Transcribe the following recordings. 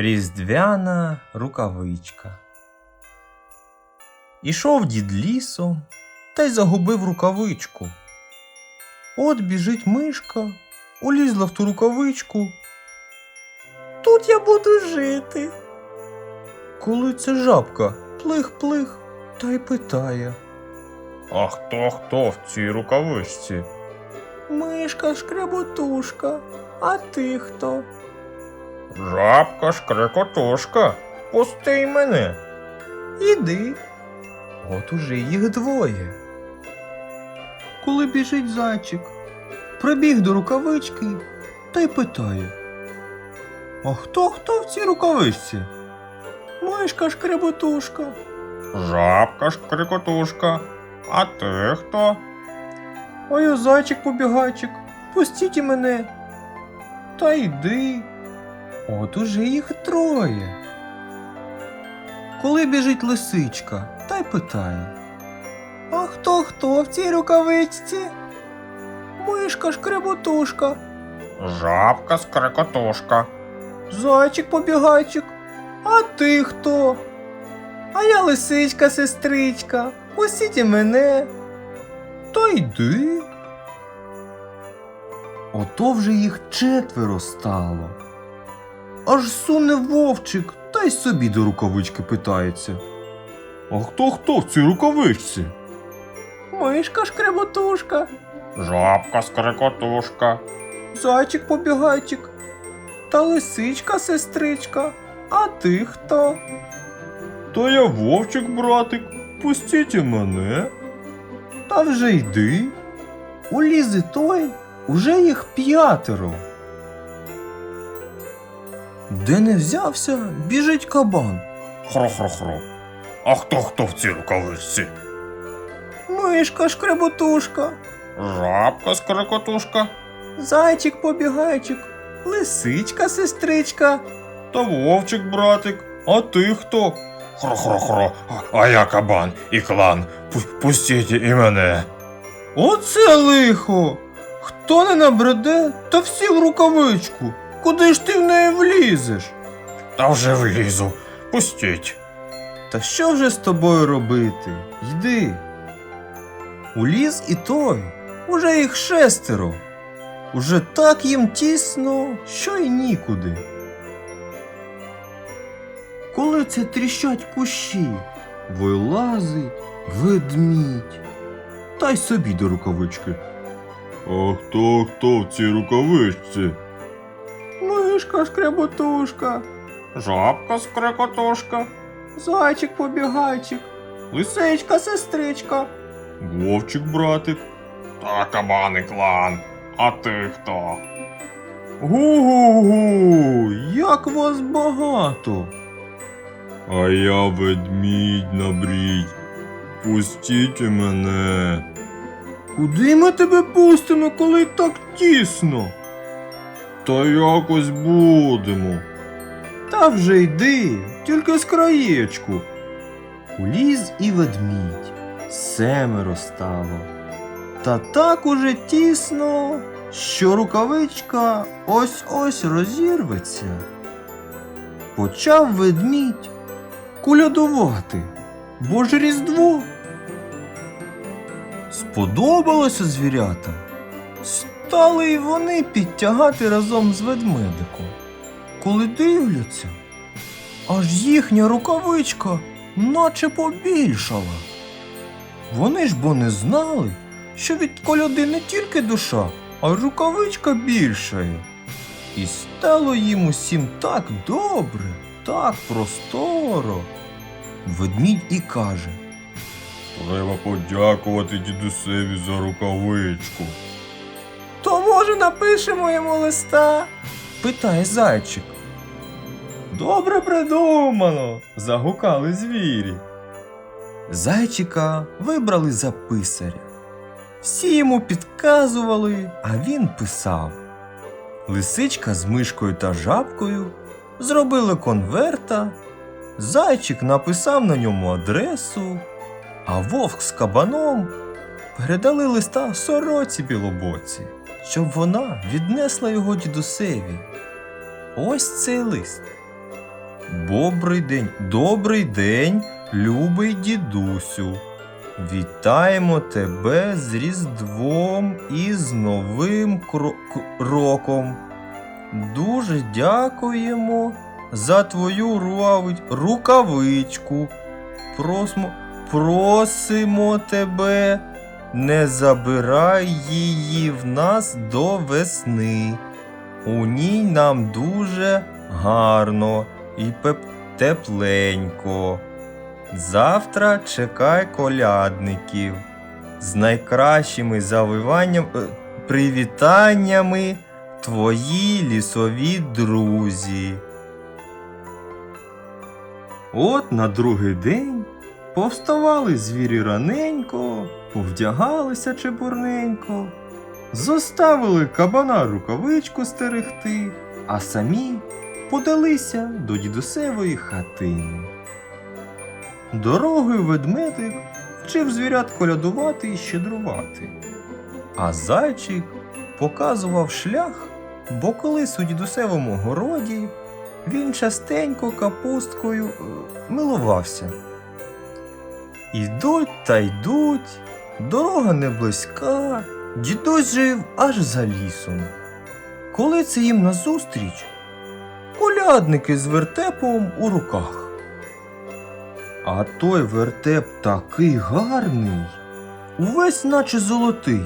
Різдвяна рукавичка. Ішов дід лісом та й загубив рукавичку. От біжить мишка, улізла в ту рукавичку. Тут я буду жити. Коли це жабка плих-плих та й питає. А хто хто в цій рукавичці? Мишка шкреботушка, а ти хто? Жабка шкрекотушка, пусти мене. Іди. От уже їх двоє. Коли біжить зайчик, прибіг до рукавички та й питає. А хто хто в цій рукавичці? Мишка шкреботушка. Жабка шкрекотушка. А ти хто? Ой, зайчик побігайчик, пустіть і мене. Та йди. От уже їх троє. Коли біжить лисичка, та й питає. А хто хто в цій рукавичці? Мишка шкреботушка. Жабка скрекотушка. Зайчик побігайчик. А ти хто? А я лисичка сестричка. Пустіть і мене. Та йди. Ото вже їх четверо стало. Аж суне вовчик, та й собі до рукавички питається. А хто хто в цій рукавичці? Мишка шкреботушка. Жабка скрекотушка. Зайчик побігайчик. Та лисичка сестричка. А ти хто? То я вовчик, братик. Пустіть і мене. Та вже йди. Уліз і той, уже їх п'ятеро. Де не взявся, біжить кабан. Хро-хро-хро. А хто хто в цій рукавичці? Мишка шкреботушка, Жабка скрекотушка зайчик побігайчик, лисичка сестричка. та вовчик, братик. А ти хто? Хро-хро-хро. А- я кабан і клан. Пустіть і мене. Оце лихо. Хто не набреде, та всі в рукавичку. Куди ж ти в неї влізеш? Та вже влізу. Пустіть. Та що вже з тобою робити? Йди. Уліз і той, уже їх шестеро. Уже так їм тісно, що й нікуди. Коли це тріщать кущі, вилазить ведмідь. Та й собі до рукавички. А хто хто в цій рукавичці? Мишка шкреботушка, Жабка скрекотушка. зайчик побігайчик, лисичка сестричка. Вовчик, братик. Та кабан і клан. А ти хто? Гу-гу-гу, як вас багато. А я ведмідь набрідь. Пустіть мене. Куди ми тебе пустимо, коли так тісно? Та якось будемо. Та вже йди, тільки з краєчку. Уліз і ведмідь, семеро стало. Та так уже тісно, що рукавичка ось ось розірветься. Почав ведмідь кулядувати, бо ж різдво. Сподобалося звірятам. Стали й вони підтягати разом з ведмедиком. Коли дивляться, аж їхня рукавичка наче побільшала. Вони ж бо не знали, що від коляди не тільки душа, а рукавичка більшає. І стало їм усім так добре, так просторо. Ведмідь і каже. Треба подякувати дідусеві за рукавичку. Може напишемо йому листа? питає зайчик. Добре придумано. загукали звірі. Зайчика вибрали за писаря. Всі йому підказували, а він писав. Лисичка з мишкою та жабкою зробили конверта. Зайчик написав на ньому адресу, а вовк з кабаном передали листа сороці білобоці, щоб вона віднесла його дідусеві. Ось цей лист. Добрий день, добрий день, любий дідусю. Вітаємо тебе з Різдвом і з Новим кро- к- роком. Дуже дякуємо за твою рукавичку. Просимо, просимо тебе, не забирай її в нас до весни. У ній нам дуже гарно і тепленько. Завтра чекай колядників з найкращими завиванням, е, привітаннями твої лісові друзі. От на другий день повставали звірі раненько, повдягалися чепурненько, зоставили кабана рукавичку стерегти, а самі подалися до дідусевої хатини. Дорогою ведмедик вчив звірят колядувати і щедрувати. А зайчик показував шлях, бо колись у дідусевому городі він частенько капусткою е, милувався. Ідуть та йдуть, дорога не близька, дідусь жив аж за лісом. Коли це їм назустріч, колядники з вертепом у руках. А той вертеп такий гарний, увесь наче золотий.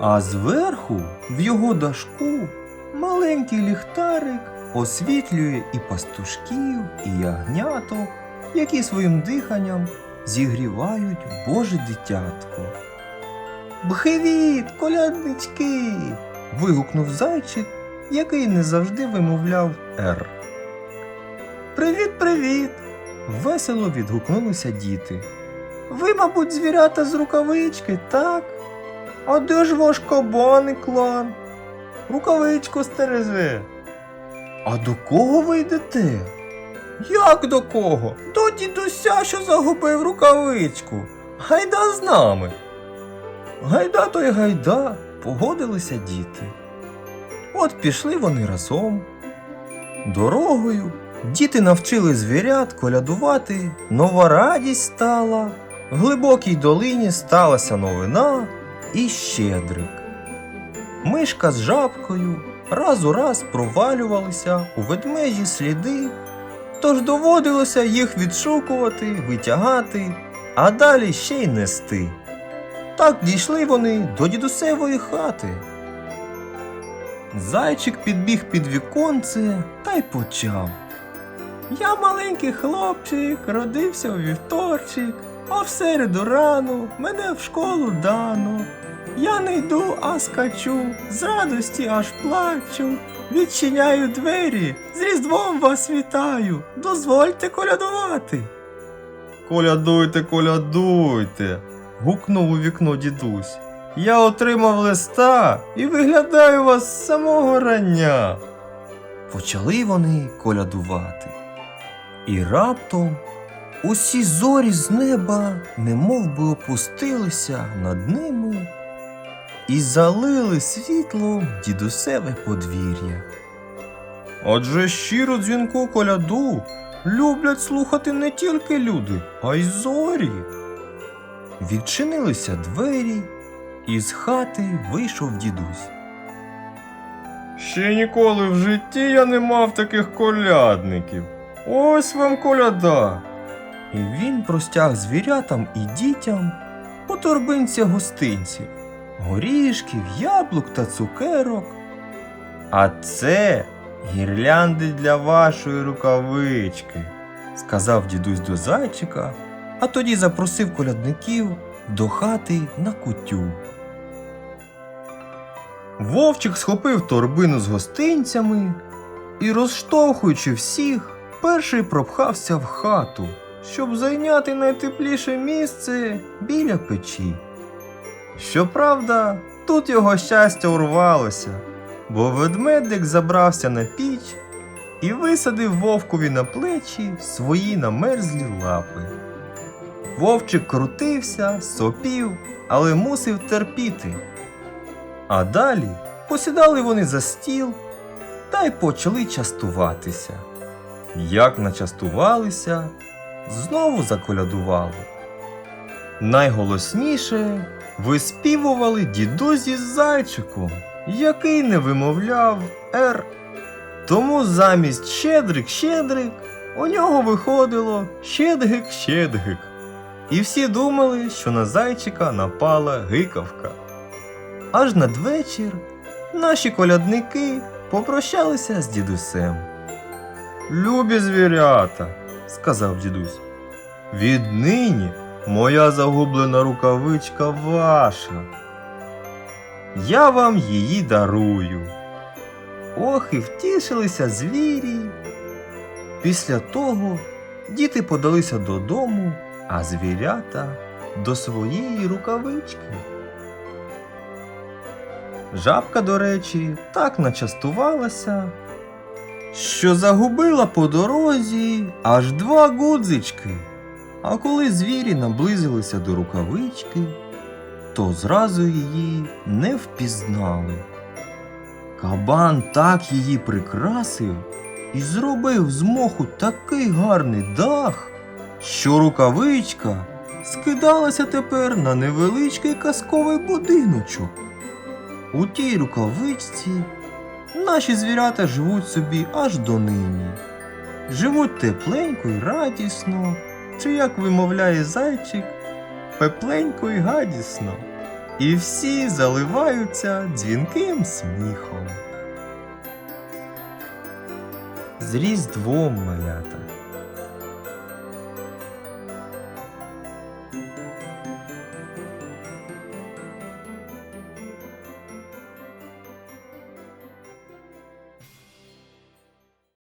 А зверху в його дашку маленький ліхтарик освітлює і пастушків, і ягняток, які своїм диханням зігрівають Боже дитятко. Бхивіт, коляднички. вигукнув зайчик, який не завжди вимовляв Р. Привіт, привіт! Весело відгукнулися діти. Ви, мабуть, звірята з рукавички, так? А де ж ваш кабан і клан? Рукавичку стереже. А до кого ви йдете? Як до кого? До дідуся, що загубив рукавичку. Гайда з нами. Гайда то й гайда, погодилися діти. От пішли вони разом. Дорогою діти навчили звірят колядувати, нова радість стала, в глибокій долині сталася новина і щедрик. Мишка з жабкою раз у раз провалювалися у ведмежі сліди, тож доводилося їх відшукувати, витягати, а далі ще й нести. Так дійшли вони до дідусевої хати. Зайчик підбіг під віконце та й почав. Я маленький хлопчик, родився у вівторчик, а в середу рано мене в школу дано. Я не йду, а скачу, з радості аж плачу. Відчиняю двері, з Різдвом вас вітаю, дозвольте колядувати. Колядуйте, колядуйте. гукнув у вікно дідусь. Я отримав листа і виглядаю вас з самого рання. Почали вони колядувати. І раптом усі зорі з неба немов би опустилися над ними і залили світлом дідусеве подвір'я. Адже щиру дзвінку коляду люблять слухати не тільки люди, а й зорі. Відчинилися двері, і з хати вийшов дідусь. Ще ніколи в житті я не мав таких колядників. Ось вам коляда. І він простяг звірятам і дітям по торбинці гостинців, горішків, яблук та цукерок. А це гірлянди для вашої рукавички, сказав дідусь до зайчика, а тоді запросив колядників до хати на кутю. Вовчик схопив торбину з гостинцями і, розштовхуючи всіх, перший пропхався в хату, щоб зайняти найтепліше місце біля печі. Щоправда, тут його щастя урвалося, бо ведмедик забрався на піч і висадив вовкові на плечі свої намерзлі лапи. Вовчик крутився, сопів, але мусив терпіти. А далі посідали вони за стіл та й почали частуватися. Як начастувалися, знову заколядували. Найголосніше виспівували дідусь із зайчиком, який не вимовляв «р». Тому замість щедрик щедрик у нього виходило щедгик щедгик. І всі думали, що на зайчика напала гикавка. Аж надвечір наші колядники попрощалися з дідусем. Любі звірята, сказав дідусь, віднині моя загублена рукавичка ваша. Я вам її дарую. Ох, і втішилися звірі. Після того діти подалися додому, а звірята до своєї рукавички. Жабка, до речі, так начастувалася, що загубила по дорозі аж два гудзички. А коли звірі наблизилися до рукавички, то зразу її не впізнали. Кабан так її прикрасив і зробив з моху такий гарний дах, що рукавичка скидалася тепер на невеличкий казковий будиночок. У тій рукавичці наші звірята живуть собі аж донині. Живуть тепленько й радісно, чи як вимовляє зайчик, пепленько й гадісно. І всі заливаються дзвінким сміхом. З Різдвом малята.